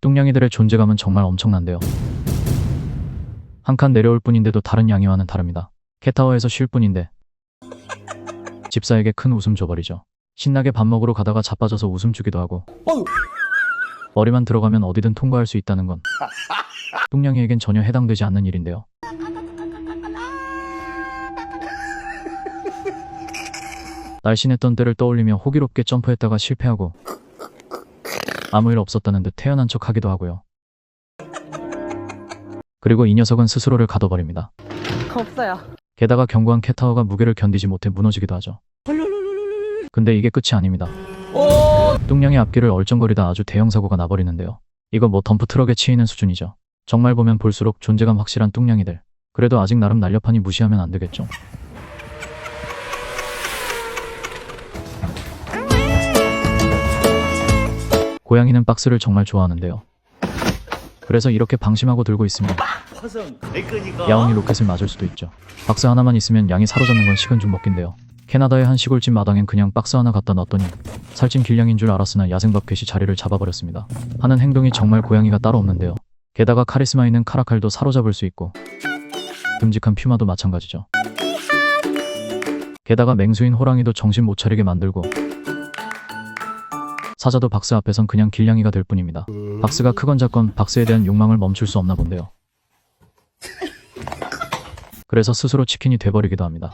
뚱냥이들의 존재감은 정말 엄청난데요. 한 칸 내려올 뿐인데도 다른 양이와는 다릅니다. 캣타워에서 쉴 뿐인데 집사에게 큰 웃음 줘버리죠. 신나게 밥 먹으러 가다가 자빠져서 웃음 주기도 하고 머리만 들어가면 어디든 통과할 수 있다는 건 뚱냥이에겐 전혀 해당되지 않는 일인데요. 날씬했던 때를 떠올리며 호기롭게 점프했다가 실패하고 아무 일 없었다는 듯 태연한 척 하기도 하고요. 그리고 이 녀석은 스스로를 가둬버립니다. 없어요. 게다가 견고한 캣타워가 무게를 견디지 못해 무너지기도 하죠. 근데 이게 끝이 아닙니다. 뚱냥이 앞길을 얼쩡거리다 아주 대형 사고가 나버리는데요. 이거 뭐 덤프 트럭에 치이는 수준이죠. 정말 보면 볼수록 존재감 확실한 뚱냥이들. 그래도 아직 나름 날렵하니 무시하면 안 되겠죠. 고양이는 박스를 정말 좋아하는데요. 그래서 이렇게 방심하고 들고 있으면 야옹이 로켓을 맞을 수도 있죠. 박스 하나만 있으면 양이 사로잡는 건 식은 죽 먹긴데요. 캐나다의 한 시골집 마당엔 그냥 박스 하나 갖다 놨더니 살찐 길냥인 줄 알았으나 야생밥 캣이 자리를 잡아버렸습니다. 하는 행동이 정말 고양이가 따로 없는데요. 게다가 카리스마 있는 카라칼도 사로잡을 수 있고 듬직한 퓨마도 마찬가지죠. 게다가 맹수인 호랑이도 정신 못 차리게 만들고 사자도 박스 앞에선 그냥 길냥이가 될 뿐입니다. 박스가 크건 작건 박스에 대한 욕망을 멈출 수 없나 본데요. 그래서 스스로 치킨이 돼버리기도 합니다.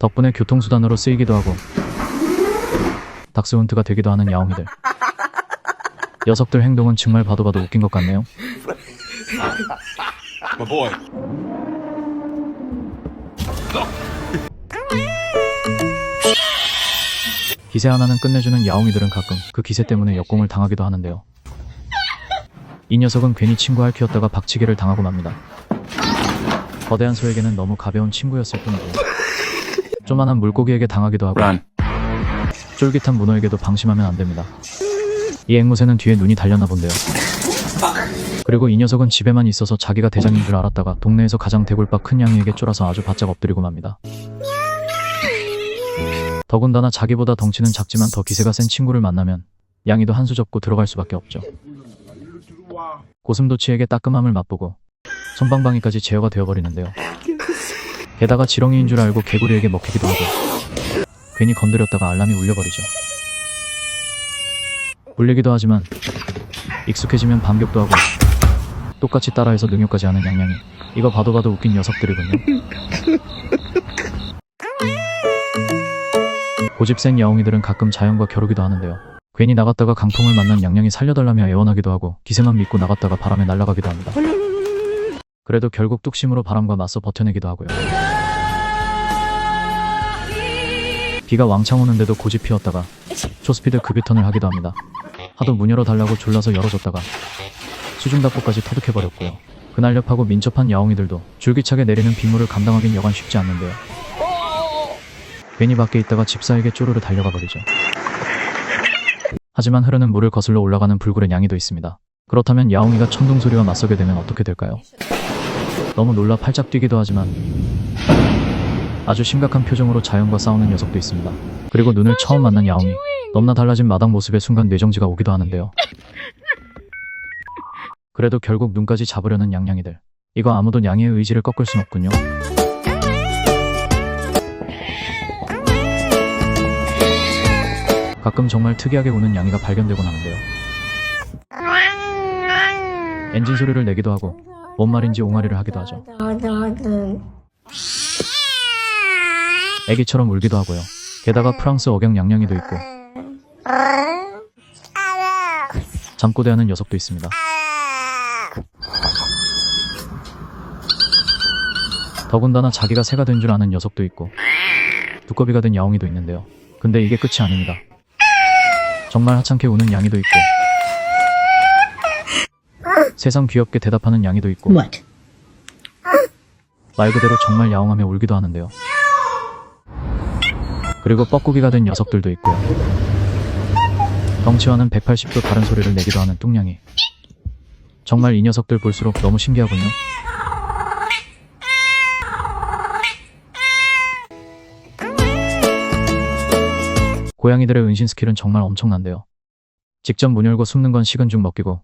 덕분에 교통수단으로 쓰이기도 하고 닥스훈트가 되기도 하는 야옹이들. 녀석들 행동은 정말 봐도 봐도 웃긴 것 같네요. 기세 하나는 끝내주는 야옹이들은 가끔 그 기세 때문에 역공을 당하기도 하는데요. 이 녀석은 괜히 친구할 키웠다가 박치기를 당하고 맙니다. 거대한 소에게는 너무 가벼운 친구였을 뿐이고 조만한 물고기에게 당하기도 하고 Run. 쫄깃한 문어에게도 방심하면 안 됩니다. 이 앵무새는 뒤에 눈이 달렸나 본데요. 그리고 이 녀석은 집에만 있어서 자기가 대장인 줄 알았다가 동네에서 가장 대골밥 큰 양이에게 쫄아서 아주 바짝 엎드리고 맙니다. 더군다나 자기보다 덩치는 작지만 더 기세가 센 친구를 만나면 양이도 한 수 접고 들어갈 수밖에 없죠. 고슴도치에게 따끔함을 맛보고 손방방이까지 제어가 되어버리는데요. 게다가 지렁이인 줄 알고 개구리에게 먹히기도 하고 괜히 건드렸다가 알람이 울려버리죠. 울리기도 하지만 익숙해지면 반격도 하고 똑같이 따라해서 능욕까지 하는 양양이 이거 봐도 봐도 웃긴 녀석들이군요. 고집센 야옹이들은 가끔 자연과 겨루기도 하는데요. 괜히 나갔다가 강통을 만난 양양이 살려달라며 애원하기도 하고 기세만 믿고 나갔다가 바람에 날아가기도 합니다. 그래도 결국 뚝심으로 바람과 맞서 버텨내기도 하고요. 비가 왕창 오는데도 고집 피웠다가 초스피드 급유턴을 하기도 합니다. 하도 문 열어달라고 졸라서 열어줬다가 수중답보까지 터득해버렸고요. 그 날렵하고 민첩한 야옹이들도 줄기차게 내리는 빗물을 감당하긴 여간 쉽지 않는데요. 괜히 밖에 있다가 집사에게 쪼르르 달려가 버리죠. 하지만 흐르는 물을 거슬러 올라가는 불굴의 양이도 있습니다. 그렇다면 야옹이가 천둥 소리와 맞서게 되면 어떻게 될까요? 너무 놀라 팔짝 뛰기도 하지만 아주 심각한 표정으로 자연과 싸우는 녀석도 있습니다. 그리고 눈을 처음 만난 야옹이 넘나 달라진 마당 모습에 순간 뇌정지가 오기도 하는데요. 그래도 결국 눈까지 잡으려는 양양이들. 이거 아무도 양의 의지를 꺾을 순 없군요. 가끔 정말 특이하게 우는 양이가 발견되곤 하는데요. 엔진 소리를 내기도 하고 뭔 말인지 옹알이를 하기도 하죠. 애기처럼 울기도 하고요. 게다가 프랑스 억양 양양이도 있고 잠꼬대하는 녀석도 있습니다. 더군다나 자기가 새가 된 줄 아는 녀석도 있고 두꺼비가 된 야옹이도 있는데요. 근데 이게 끝이 아닙니다. 정말 하찮게 우는 양이도 있고 세상 귀엽게 대답하는 양이도 있고 What? 말 그대로 정말 야옹하며 울기도 하는데요. 그리고 뻐꾸기가 된 녀석들도 있고요. 덩치와는 180도 다른 소리를 내기도 하는 뚱냥이. 정말 이 녀석들 볼수록 너무 신기하군요. 고양이들의 은신 스킬은 정말 엄청난데요. 직접 문 열고 숨는 건 식은 죽 먹기고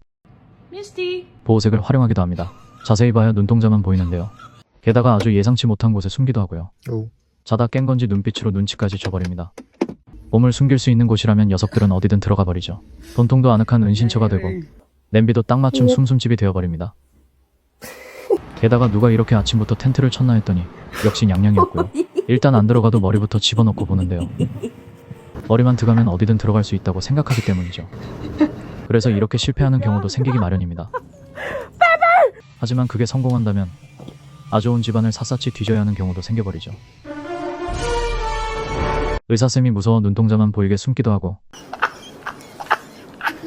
Misty. 보호색을 활용하기도 합니다. 자세히 봐야 눈동자만 보이는데요. 게다가 아주 예상치 못한 곳에 숨기도 하고요. 오. 자다 깬 건지 눈빛으로 눈치까지 줘버립니다. 몸을 숨길 수 있는 곳이라면 녀석들은 어디든 들어가 버리죠. 돈통도 아늑한 은신처가 되고 냄비도 딱 맞춤 숨숨집이 되어버립니다. 게다가 누가 이렇게 아침부터 텐트를 쳤나 했더니 역시 양양이었고요. 일단 안 들어가도 머리부터 집어넣고 보는데요. 머리만 들어가면 어디든 들어갈 수 있다고 생각하기 때문이죠. 그래서 이렇게 실패하는 경우도 생기기 마련입니다. 하지만 그게 성공한다면 온 집안을 샅샅이 뒤져야 하는 경우도 생겨버리죠. 의사쌤이 무서워 눈동자만 보이게 숨기도 하고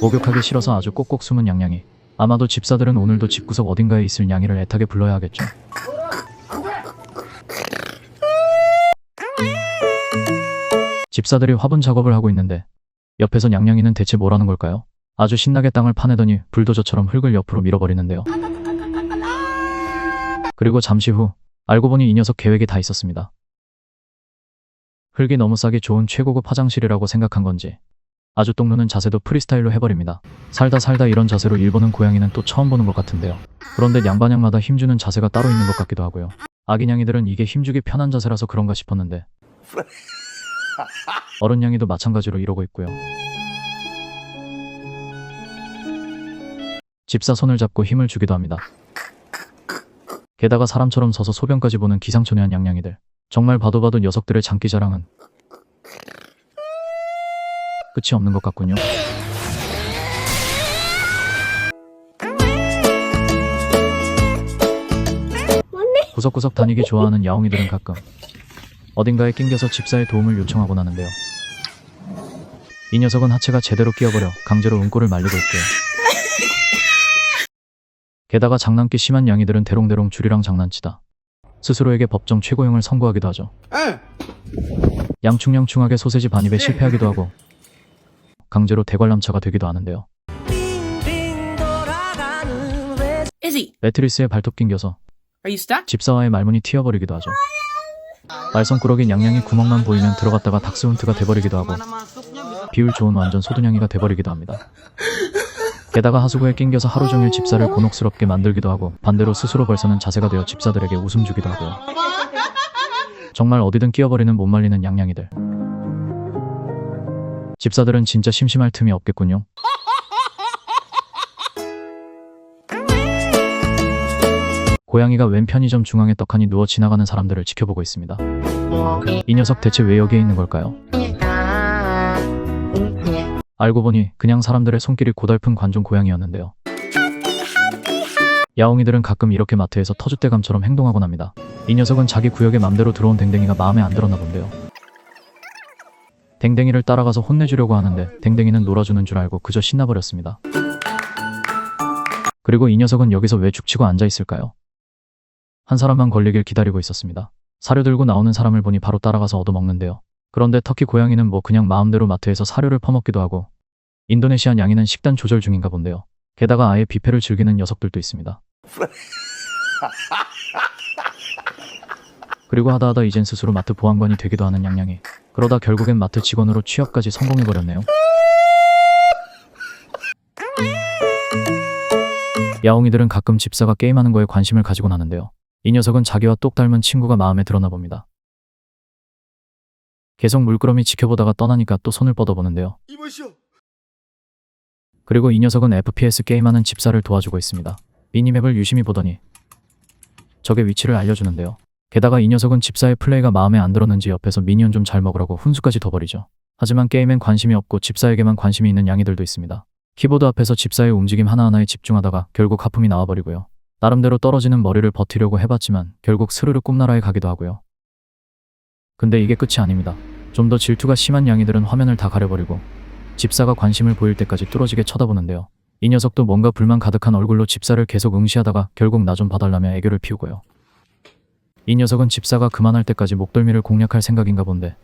목욕하기 싫어서 아주 꼭꼭 숨은 양양이 아마도 집사들은 오늘도 집구석 어딘가에 있을 양이를 애타게 불러야 하겠죠. 집사들이 화분 작업을 하고 있는데 옆에선 양양이는 대체 뭐라는 걸까요? 아주 신나게 땅을 파내더니 불도저처럼 흙을 옆으로 밀어버리는데요. 그리고 잠시 후 알고 보니 이 녀석 계획이 다 있었습니다. 흙이 너무 싸기 좋은 최고급 화장실이라고 생각한 건지 아주 똥누는 자세도 프리스타일로 해버립니다. 살다 살다 이런 자세로 일보는 고양이는 또 처음 보는 것 같은데요. 그런데 양반양마다 힘주는 자세가 따로 있는 것 같기도 하고요. 아기냥이들은 이게 힘주기 편한 자세라서 그런가 싶었는데 어른냥이도 마찬가지로 이러고 있고요. 집사 손을 잡고 힘을 주기도 합니다. 게다가 사람처럼 서서 소변까지 보는 기상천외한 양양이들. 정말 봐도 봐도 녀석들의 장기 자랑은 끝이 없는 것 같군요. 구석구석 다니기 좋아하는 야옹이들은 가끔 어딘가에 낑겨서 집사의 도움을 요청하곤 하는데요. 이 녀석은 하체가 제대로 끼어버려 강제로 은꼬를 말리고 있고요. 게다가 장난기 심한 양이들은 대롱대롱 줄이랑 장난치다. 스스로에게 법정 최고형을 선고하기도 하죠. 양충양충하게 소세지 반입에 실패하기도 하고 강제로 대관람차가 되기도 하는데요. 매트리스에 발톱 낑겨서? 집사와의 말문이 튀어버리기도 하죠. 말썽꾸러기 양양이 구멍만 보이면 들어갔다가 닥스훈트가 돼버리기도 하고 비율 좋은 완전 소두냥이가 돼버리기도 합니다. 게다가 하수구에 낑겨서 하루 종일 집사를 곤혹스럽게 만들기도 하고 반대로 스스로 벌서는 자세가 되어 집사들에게 웃음 주기도 하고요. 정말 어디든 끼어버리는 못 말리는 양양이들. 집사들은 진짜 심심할 틈이 없겠군요. 고양이가 웬 편의점 중앙에 떡하니 누워 지나가는 사람들을 지켜보고 있습니다. 이 녀석 대체 왜 여기에 있는 걸까요? 알고 보니 그냥 사람들의 손길이 고달픈 관종 고양이였는데요. 야옹이들은 가끔 이렇게 마트에서 터줏대감처럼 행동하곤 합니다. 이 녀석은 자기 구역에 맘대로 들어온 댕댕이가 마음에 안 들었나 본데요. 댕댕이를 따라가서 혼내주려고 하는데 댕댕이는 놀아주는 줄 알고 그저 신나버렸습니다. 그리고 이 녀석은 여기서 왜 죽치고 앉아 있을까요? 한 사람만 걸리길 기다리고 있었습니다. 사료 들고 나오는 사람을 보니 바로 따라가서 얻어먹는데요. 그런데 터키 고양이는 뭐 그냥 마음대로 마트에서 사료를 퍼먹기도 하고 인도네시안 양이는 식단 조절 중인가 본데요. 게다가 아예 뷔페를 즐기는 녀석들도 있습니다. 그리고 하다 하다 이젠 스스로 마트 보안관이 되기도 하는 양양이 그러다 결국엔 마트 직원으로 취업까지 성공해버렸네요. 야옹이들은 가끔 집사가 게임하는 거에 관심을 가지곤 하는데요. 이 녀석은 자기와 똑 닮은 친구가 마음에 들었나 봅니다. 계속 물끄러미 지켜보다가 떠나니까 또 손을 뻗어보는데요. 이보시오. 그리고 이 녀석은 FPS 게임하는 집사를 도와주고 있습니다. 미니맵을 유심히 보더니 적의 위치를 알려주는데요. 게다가 이 녀석은 집사의 플레이가 마음에 안 들었는지 옆에서 미니언 좀 잘 먹으라고 훈수까지 더 버리죠. 하지만 게임엔 관심이 없고 집사에게만 관심이 있는 양이들도 있습니다. 키보드 앞에서 집사의 움직임 하나하나에 집중하다가 결국 하품이 나와버리고요. 나름대로 떨어지는 머리를 버티려고 해봤지만 결국 스르르 꿈나라에 가기도 하고요. 근데 이게 끝이 아닙니다. 좀 더 질투가 심한 양이들은 화면을 다 가려버리고 집사가 관심을 보일 때까지 뚫어지게 쳐다보는데요. 이 녀석도 뭔가 불만 가득한 얼굴로 집사를 계속 응시하다가 결국 나 좀 봐달라며 애교를 피우고요. 이 녀석은 집사가 그만할 때까지 목덜미를 공략할 생각인가 본데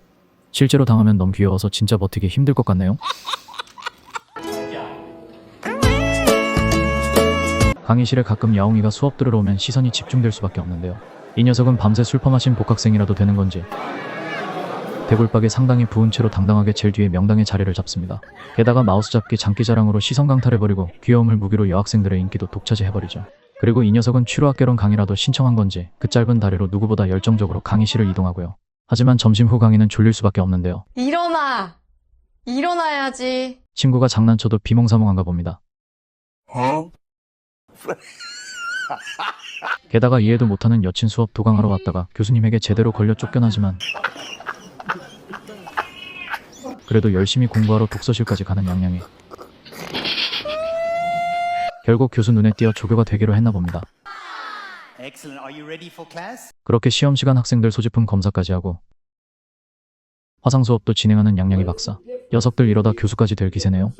실제로 당하면 너무 귀여워서 진짜 버티기 힘들 것 같네요. 강의실에 가끔 야옹이가 수업 들으러 오면 시선이 집중될 수밖에 없는데요. 이 녀석은 밤새 술 퍼마신 복학생이라도 되는 건지 대골박에 상당히 부은 채로 당당하게 제일 뒤에 명당의 자리를 잡습니다. 게다가 마우스 잡기 장기 자랑으로 시선 강탈해버리고 귀여움을 무기로 여학생들의 인기도 독차지해버리죠. 그리고 이 녀석은 취로학개론 강의라도 신청한 건지 그 짧은 다리로 누구보다 열정적으로 강의실을 이동하고요. 하지만 점심 후 강의는 졸릴 수밖에 없는데요. 일어나! 일어나야지. 친구가 장난쳐도 비몽사몽한가 봅니다. 게다가 이해도 못하는 여친 수업 도강하러 왔다가 교수님에게 제대로 걸려 쫓겨나지만 그래도 열심히 공부하러 독서실까지 가는 양양이 결국 교수 눈에 띄어 조교가 되기로 했나 봅니다. 그렇게 시험 시간 학생들 소지품 검사까지 하고 화상 수업도 진행하는 양양이 박사. 녀석들 이러다 교수까지 될 기세네요.